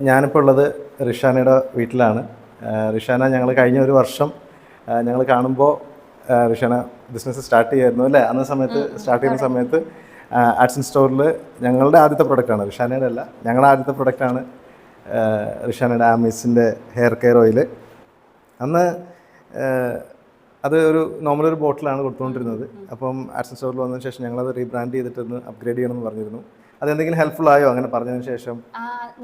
ഞാനിപ്പോൾ ഉള്ളത് റിഷാനയുടെ വീട്ടിലാണ്. റിഷാന ഞങ്ങൾ കഴിഞ്ഞ ഒരു വർഷം ഞങ്ങൾ കാണുമ്പോൾ റിഷാന ബിസിനസ് സ്റ്റാർട്ട് ചെയ്യായിരുന്നു അല്ലേ? അന്ന സമയത്ത് സ്റ്റാർട്ട് ചെയ്യുന്ന സമയത്ത് ആർട്സൺ സ്റ്റോറിൽ ഞങ്ങളുടെ ആദ്യത്തെ പ്രൊഡക്റ്റാണ് റിഷാനയുടെ അല്ല ഞങ്ങളുടെ ആദ്യത്തെ പ്രൊഡക്റ്റാണ് റിഷാനയുടെ ആമിസിന്റെ ഹെയർ കെയർ ഓയിൽ അന്ന് അത് ഒരു നോർമൽ ഒരു ബോട്ടിലാണ് കൊടുത്തുകൊണ്ടിരുന്നത്. അപ്പം ആർട്സൺ സ്റ്റോറിൽ വന്നതിന് ശേഷം ഞങ്ങളത് റീബ്രാൻഡ് ചെയ്തിട്ടൊന്ന് അപ്ഗ്രേഡ് ചെയ്യണമെന്ന് പറഞ്ഞിരുന്നു. അതെന്തെങ്കിലും ഹെൽപ്ഫുൾ ആയോ അങ്ങനെ പറഞ്ഞതിന് ശേഷം?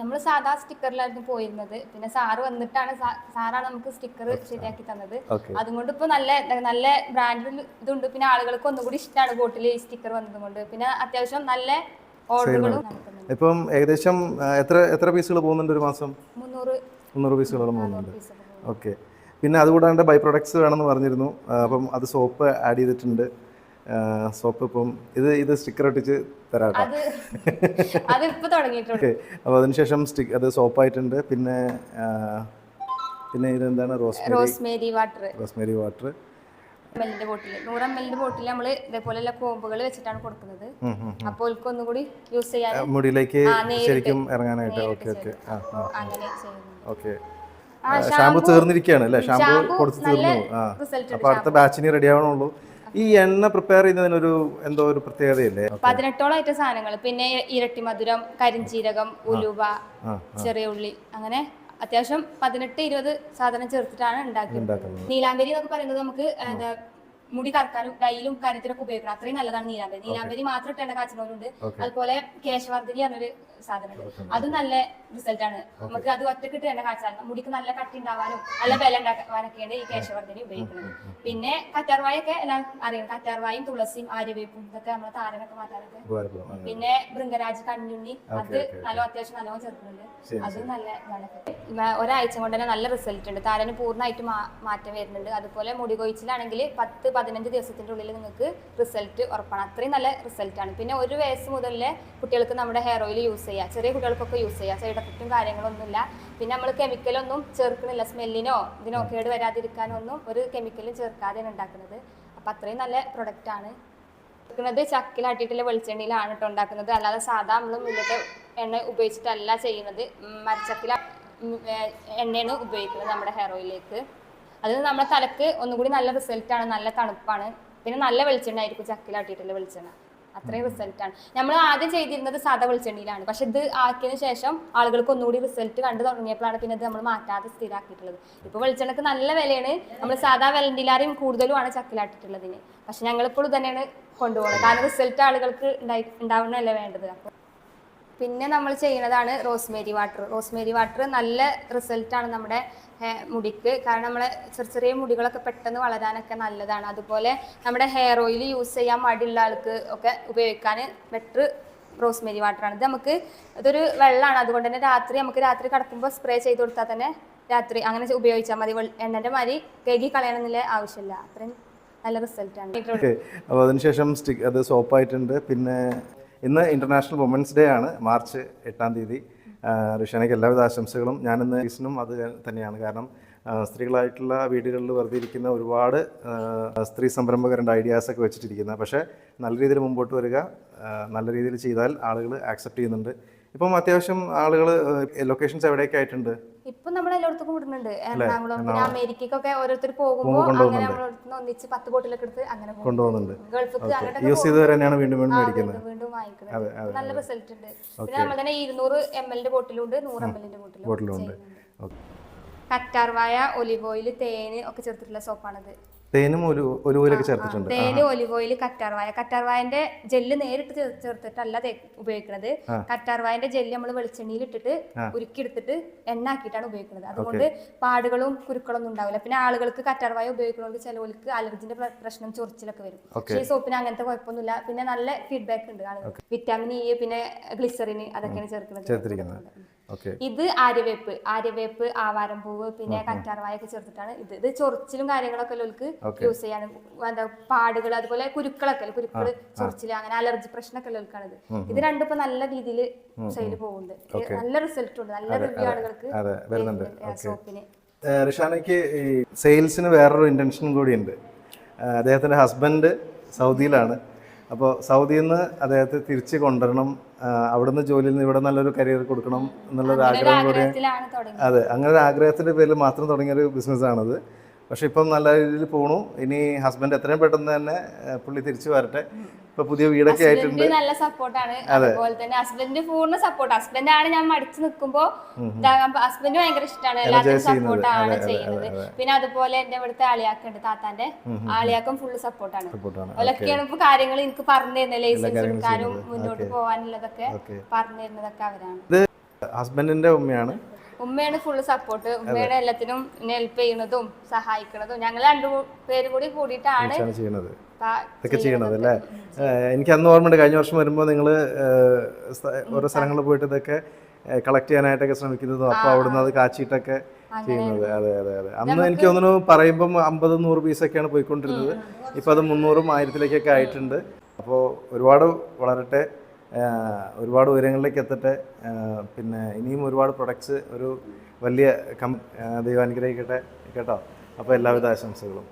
നമ്മൾ സാധാ സ്റ്റിക്കറിലായിരുന്നു പോയിരുന്നത്. പിന്നെ സാറ് വന്നിട്ടാണ് സാറാണ് നമുക്ക് സ്റ്റിക്കർ ശരിയാക്കി തന്നത്. അതുകൊണ്ട് ഇപ്പൊ നല്ല നല്ല ബ്രാൻഡിൽ ഇതുണ്ട്. പിന്നെ ആളുകൾക്ക് ഒന്നുകൂടി ഇഷ്ടമാണ് ബോട്ടിൽ ഈ സ്റ്റിക്കർ വന്നതുകൊണ്ട് പിന്നെ അത്യാവശ്യം നല്ല ഓർഡറുകളും ഇപ്പം ഏകദേശം എത്ര എത്ര പീസുകൾ പോകുന്നുണ്ട് ഒരു മാസം? മുന്നൂറ് മുന്നൂറ് പീസുകളോളം പോകുന്നുണ്ട്. ഓക്കെ പിന്നെ അതുകൂടാണ്ട് ബൈ പ്രൊഡക്ട്സ് വേണമെന്ന് പറഞ്ഞിരുന്നു. അപ്പം അത് സോപ്പ് ആഡ് ചെയ്തിട്ടുണ്ട്. സോപ്പ് ഇപ്പം ഇത് ഇത് സ്റ്റിക്കർ ഒട്ടിച്ച് തരാട്ടോ. ഓക്കെ അപ്പോൾ അതിനുശേഷം സ്റ്റിക്ക് അത് സോപ്പായിട്ടുണ്ട്. പിന്നെ പിന്നെ ഇതെന്താണ്? Rosemary. Rosemary water rosemary water എമ്മലിന്റെ bottle നൂറ് എമ്മലിന്റെ ബോട്ടിൽ നമ്മൾ ഇതേപോലെയുള്ള കോമ്പുകൾ വെച്ചിട്ടാണ് കൊടുക്കുന്നത്. അപ്പോൾ ഓൽക്ക് ഒന്നുകൂടി യൂസ് ചെയ്യാൻ മുടിയിലേക്ക്. ശരിക്കും ഇറങ്ങാനായിട്ട്. Okay okay. ഓക്കെ. ഷാമ്പു തീർന്നിരിക്കുകയാണ് അല്ലേ? ഷാമ്പു കൊടുത്ത് തീർന്നു. ആ അപ്പോൾ അടുത്ത ബാച്ചിന് റെഡി ആവണുള്ളൂ. ഈ എണ്ണ പ്രിപ്പയർ ചെയ്യുന്നതിനൊരു എന്തോ ഒരു പ്രത്യേകതയില്ലേ? പതിനെട്ടോളം ആയിട്ട് സാധനങ്ങൾ പിന്നെ ഇരട്ടി മധുരം കരിഞ്ചീരകം ഉലുവ ചെറിയ ഉള്ളി അങ്ങനെ അത്യാവശ്യം പതിനെട്ട് ഇരുപത് സാധനം ചേർത്തിട്ടാണ് ഉണ്ടാക്കുന്നത്. നീലാംബരി എന്നൊക്കെ പറയുന്നത് നമുക്ക് എന്താ മുടി കറക്കാനും ഡൈയിലും കാര്യത്തിനൊക്കെ ഉപയോഗിക്കണം. അത്രയും നല്ലതാണ് നീലാംബരി. നീലാംബരി മാത്രം ഇട്ടേണ്ട കാച്ചിനോലുണ്ട് അതുപോലെ കേശവർദ്ധനി പറഞ്ഞൊരു സാധനമുണ്ട്. അതും നല്ല റിസൾട്ട് ആണ്. നമുക്ക് അത് ഒറ്റയ്ക്ക് ഇട്ടേണ്ട കാച്ചാൽ മുടിക്ക് നല്ല കട്ടി ഉണ്ടാവാനും നല്ല ബലം ഉണ്ടാക്കാനൊക്കെയാണ് ഈ കേശവർദ്ധനി ഉപയോഗിക്കുന്നത്. പിന്നെ കറ്റാർവായൊക്കെ എല്ലാം അറിയാം. കറ്റാർവായും തുളസിയും ആര്യവേപ്പും ഇതൊക്കെ നമ്മളെ താരനൊക്കെ മാറ്റാനൊക്കെ. പിന്നെ ബൃങ്കരാജ് കഞ്ഞുണ്ണി. അത് നല്ല അത്യാവശ്യം നല്ലോണം ചേർക്കുന്നുണ്ട്. അതും നല്ല ഇതാണ്. ഒരാഴ്ച കൊണ്ട് തന്നെ നല്ല റിസൾട്ട് ഉണ്ട്. താരന് പൂർണമായിട്ട് മാറ്റം വരുന്നുണ്ട്. അതുപോലെ മുടി കൊഴിച്ചിലാണെങ്കിൽ പത്ത് പതിനഞ്ച് ദിവസത്തിന്റെ ഉള്ളിൽ നിങ്ങൾക്ക് റിസൾട്ട് ഉറപ്പാണ്. അത്രയും നല്ല റിസൾട്ടാണ് പിന്നെ ഒരു വയസ്സ് മുതലേ കുട്ടികൾക്ക് നമ്മുടെ ഹെയർ ഓയിൽ യൂസ് ചെയ്യുക ചെറിയ കുട്ടികൾക്കൊക്കെ യൂസ് ചെയ്യുക സൈഡ് എഫക്റ്റും കാര്യങ്ങളൊന്നുമില്ല. പിന്നെ നമ്മൾ കെമിക്കലൊന്നും ചേർക്കുന്നില്ല. സ്മെല്ലിനോ ഇതിനോ കേട് വരാതിരിക്കാനോ ഒന്നും ഒരു കെമിക്കലും ചേർക്കാതെയാണ് ഉണ്ടാക്കുന്നത്. അപ്പം അത്രയും നല്ല പ്രൊഡക്റ്റാണ് ഉണ്ടാക്കുന്നത് ചക്കിലാട്ടിയിട്ടുള്ള വെളിച്ചെണ്ണയിലാണ് കേട്ടോ ഉണ്ടാക്കുന്നത്. അല്ലാതെ സാധാ നമ്മൾ മില്ലത്തെ എണ്ണ ഉപയോഗിച്ചിട്ടല്ല ചെയ്യുന്നത്. മരച്ചക്കില എണ്ണയാണ് ഉപയോഗിക്കുന്നത് നമ്മുടെ ഹെയർ അത് നമ്മുടെ തലക്ക് ഒന്നുകൂടി നല്ല റിസൾട്ടാണ് നല്ല തണുപ്പാണ്. പിന്നെ നല്ല വെളിച്ചെണ്ണ ആയിരിക്കും ചക്കിലാട്ടിയിട്ടുള്ള വെളിച്ചെണ്ണ. അത്രയും റിസൾട്ടാണ് നമ്മൾ ആദ്യം ചെയ്തിരുന്നത് സാധാ വെളിച്ചെണ്ണയിലാണ്. പക്ഷെ ഇത് ആക്കിയതിനു ശേഷം ആളുകൾക്ക് ഒന്നുകൂടി റിസൾട്ട് കണ്ടു തുടങ്ങിയപ്പോഴാണ് പിന്നെ ഇത് നമ്മൾ മാറ്റാതെ സ്ഥിരമാക്കിയിട്ടുള്ളത് ഇപ്പോൾ വെളിച്ചെണ്ണക്ക് നല്ല വിലയാണ്. നമ്മൾ സാധാ വെള്ളണ്ടിലാരെയും കൂടുതലുമാണ് ചക്കിലാട്ടിട്ടുള്ളതിന് പക്ഷെ ഞങ്ങളിപ്പോൾ തന്നെയാണ് കൊണ്ടുപോകുന്നത് കാരണം റിസൾട്ട് ആളുകൾക്ക് ഉണ്ടായി ഉണ്ടാവുന്നതല്ലേ വേണ്ടത്. അപ്പോൾ പിന്നെ നമ്മൾ ചെയ്യുന്നതാണ് റോസ്മേരി വാട്ടർ. റോസ്മേരി വാട്ടർ നല്ല റിസൾട്ടാണ് നമ്മുടെ മുടിക്ക്. കാരണം നമ്മളെ ചെറിയ ചെറിയ മുടികളൊക്കെ പെട്ടെന്ന് വളരാനൊക്കെ നല്ലതാണ്. അതുപോലെ നമ്മുടെ ഹെയർ ഓയിൽ യൂസ് ചെയ്യാൻ മടിയുള്ള ആൾക്ക് ഒക്കെ ഉപയോഗിക്കാൻ ബെറ്റർ റോസ്മേരി വാട്ടറാണ് ഇത് നമുക്ക് ഇതൊരു വെള്ളമാണ് അതുകൊണ്ട് തന്നെ രാത്രി നമുക്ക് രാത്രി കിടക്കുമ്പോൾ സ്പ്രേ ചെയ്ത് കൊടുത്താൽ തന്നെ രാത്രി അങ്ങനെ ഉപയോഗിച്ചാൽ മതി. എണ്ണന്റെ മാതിരി കഴുകി കളയണമെന്നില്ല ആവശ്യമില്ല. അത്രയും നല്ല റിസൾട്ടാണ് അപ്പോൾ അതിനുശേഷം സ്റ്റിക്ക് അത് സോപ്പായിട്ടുണ്ട് പിന്നെ ഇന്ന് ഇന്റർനാഷണൽ വുമൻസ് ഡേ ആണ് മാർച്ച് എട്ടാം തീയതി. ഋഷാനയ്ക്ക് എല്ലാവിധ ആശംസകളും. ഞാനിന്ന് ഈസിനും അത് തന്നെയാണ്. കാരണം സ്ത്രീകളായിട്ടുള്ള വീടുകളിൽ വെറുതെ ഇരിക്കുന്ന ഒരുപാട് സ്ത്രീ സ്ത്രീ സംരംഭകരുണ്ട് ഐഡിയാസൊക്കെ വെച്ചിട്ടിരിക്കുന്നത്. പക്ഷേ നല്ല രീതിയിൽ മുമ്പോട്ട് വരിക നല്ല രീതിയിൽ ചെയ്താൽ ആളുകൾ ആക്സെപ്റ്റ് ചെയ്യുന്നുണ്ട്. ഇപ്പം അത്യാവശ്യം ആളുകൾ ലൊക്കേഷൻസ് എവിടെയൊക്കെ ആയിട്ടുണ്ട്? ഇപ്പം നമ്മൾ എല്ലായിടത്തും വിടുന്നുണ്ട്. എറണാകുളം പിന്നെ അമേരിക്കക്കൊക്കെ ഓരോരുത്തർ പോകുമ്പോൾ അങ്ങനെ നമ്മളടുത്ത് ഒന്നിച്ച് പത്ത് ബോട്ടിലൊക്കെ എടുത്ത് അങ്ങനെ പോകും. കൊണ്ടുപോകുന്നുണ്ട്. ഗൾഫിക്ക് യൂസ് ചെയ്ത് തന്നെയാണ് വീണ്ടും വീണ്ടും മേടിക്കുന്നത്. വീണ്ടും വാങ്ങിക്കുന്നത് നല്ല റിസൾട്ട് ഉണ്ട്. പിന്നെ നമ്മൾ തന്നെ ഇരുന്നൂറ് എം എല്ലിന്റെ ബോട്ടിലുണ്ട് നൂറ് എം എല്ലിന്റെ ബോട്ടിലും ബോട്ടിലുണ്ട്. കറ്റാർവായ ഒലിവ് ഓയിൽ തേന് ഒക്കെ ചേർത്തിട്ടുള്ള സോപ്പാണത് തേനും ഒരു ഊരൊക്കെ ചേർത്തിട്ടുണ്ട്. തേന് ഒലിവ് ഓയിൽ കറ്റാർവായ കറ്റാർവായന്റെ ജെല്ല് നേരിട്ട് ചേർ- ചേർത്തിട്ടല്ല ഉപയോഗിക്കുന്നത് കറ്റാർവായന്റെ ജെല്ല് നമ്മൾ വെളിച്ചെണ്ണയിൽ ഇട്ടിട്ട് ഉരുക്കിയെടുത്തിട്ട് എണ്ണ ആക്കിയിട്ടാണ് ഉപയോഗിക്കുന്നത് അതുകൊണ്ട് പാടുകളും കുരുക്കളൊന്നും ഉണ്ടാവില്ല. പിന്നെ ആളുകൾക്ക് കറ്റാർവായ ഉപയോഗിക്കുന്നവർക്ക് ചിലവർക്ക് അലർജിന്റെ പ്ര- പ്രശ്നം ചൊറിച്ചിലൊക്കെ വരും. പക്ഷേ ഈ സോപ്പിന് അങ്ങനത്തെ കുഴപ്പമൊന്നുമില്ല. പിന്നെ നല്ല ഫീഡ്ബാക്ക് ഉണ്ട് വിറ്റാമിൻ ഇ പിന്നെ ഗ്ലിസറിന് അതൊക്കെയാണ് ചേർക്കുന്നത്. ഇത് ആര്യവേപ്പ് ആര്യവേപ്പ് ആവാരം പൂവ് പിന്നെ കറ്റാർവായ ഒക്കെ ചേർത്തിട്ടാണ്. ഇത് ഇത് ചൊറിച്ചിലും കാര്യങ്ങളൊക്കെ ഉള്ളവർക്ക് യൂസ് ചെയ്യാൻ എന്താ പാടുകൾ അതുപോലെ കുരുക്കളൊക്കെ കുരുക്കൾ ചൊറിച്ചിൽ അങ്ങനെ അലർജി പ്രശ്നമൊക്കെ ഉള്ളവർക്കാണ് ഇത്. ഇത് രണ്ടും ഇപ്പൊ നല്ല രീതിയിൽ സെയിൽ പോകുന്നുണ്ട്. നല്ല റിസൾട്ട് ഉണ്ട്. നല്ല റിവ്യൂ ആളുകൾക്ക് സോപ്പിന് റിഷാനയ്ക്ക് ഈ സെയിൽസിന് വേറൊരു ഇന്റൻഷൻ കൂടിയുണ്ട്. അദ്ദേഹത്തിന്റെ ഹസ്ബൻഡ് സൗദിയിലാണ്. അപ്പോൾ സൗദിയിൽ നിന്ന് അദ്ദേഹത്തെ തിരിച്ചു കൊണ്ടുവരണം അവിടുന്ന് ജോലിയിൽ നിന്ന് ഇവിടെ നല്ലൊരു കരിയർ കൊടുക്കണം എന്നുള്ളൊരു ഒരു ആഗ്രഹം കൂടി അതെ അങ്ങനെ ഒരു ആഗ്രഹത്തിന്റെ പേരിൽ മാത്രം തുടങ്ങിയൊരു ബിസിനസ്സാണത് പക്ഷെ ഇപ്പം നല്ല രീതിയിൽ പോണു. ഇനി ഹസ്ബൻഡ് എത്രയും പെട്ടെന്ന് തന്നെ പുള്ളി തിരിച്ചു വരട്ടെ. ഇപ്പൊ പുതിയ വീടൊക്കെ ആയിട്ടുണ്ട്. നല്ല സപ്പോർട്ടാണ് അതുപോലെ തന്നെ ഹസ്ബൻഡ് പൂർണ സപ്പോർട്ട് ഹസ്ബൻഡ് ആണ് ഞാൻ മടിച്ചു നിൽക്കുമ്പോ ഹസ്ബൻഡ് ഭയങ്കര ഇഷ്ടമാണ് എല്ലാത്തിനും സപ്പോർട്ടാണ് ചെയ്യുന്നത്. പിന്നെ അതുപോലെ എന്റെ ഇവിടുത്തെ ആളിയാക്കുണ്ട് താത്താന്റെ ആളിയാക്കും ഫുള്ള് സപ്പോർട്ടാണ് ഓലൊക്കെയാണ് ഇപ്പൊ കാര്യങ്ങൾ എനിക്ക് പറഞ്ഞു തരുന്നത് ലൈസൻസ് എടുക്കാനും മുന്നോട്ട് പോകാനുള്ളതൊക്കെ പറഞ്ഞു തരുന്നതൊക്കെ അവരാണ്. ഹസ്ബൻഡിന്റെ ഉമ്മയാണ്. ഉമ്മയാണ് ഫുള്ള് സപ്പോർട്ട് ഉമ്മയുടെ എല്ലാത്തിനും ഹെൽപ്പ് ചെയ്യുന്നതും സഹായിക്കുന്നതും. ഞങ്ങൾ രണ്ടു പേര് കൂടി കൂടിയിട്ടാണ് ചെയ്യുന്നത്. ഇതൊക്കെ ചെയ്യണത് അല്ലേ? എനിക്ക് അന്ന് ഓർമ്മയുണ്ട് കഴിഞ്ഞ വർഷം വരുമ്പോൾ നിങ്ങൾ ഓരോ സ്ഥലങ്ങളിൽ പോയിട്ട് ഇതൊക്കെ കളക്ട് ചെയ്യാനായിട്ടൊക്കെ ശ്രമിക്കുന്നതും അപ്പോൾ അവിടുന്ന് അത് കാച്ചിട്ടൊക്കെ ചെയ്യുന്നത്. അതെ അതെ അതെ. അന്ന് എനിക്ക് തോന്നുന്നു പറയുമ്പം അമ്പത് നൂറ് പീസൊക്കെയാണ് പോയിക്കൊണ്ടിരുന്നത്. ഇപ്പോൾ അത് മുന്നൂറും ആയിരത്തിലേക്കൊക്കെ ആയിട്ടുണ്ട്. അപ്പോൾ ഒരുപാട് വളരട്ടെ. ഒരുപാട് ഉയരങ്ങളിലേക്ക് എത്തട്ടെ. പിന്നെ ഇനിയും ഒരുപാട് പ്രൊഡക്ട്സ് ഒരു വലിയ കം ദൈവം അനുഗ്രഹിക്കട്ടെ കേട്ടോ? അപ്പോൾ എല്ലാവിധ ആശംസകളും.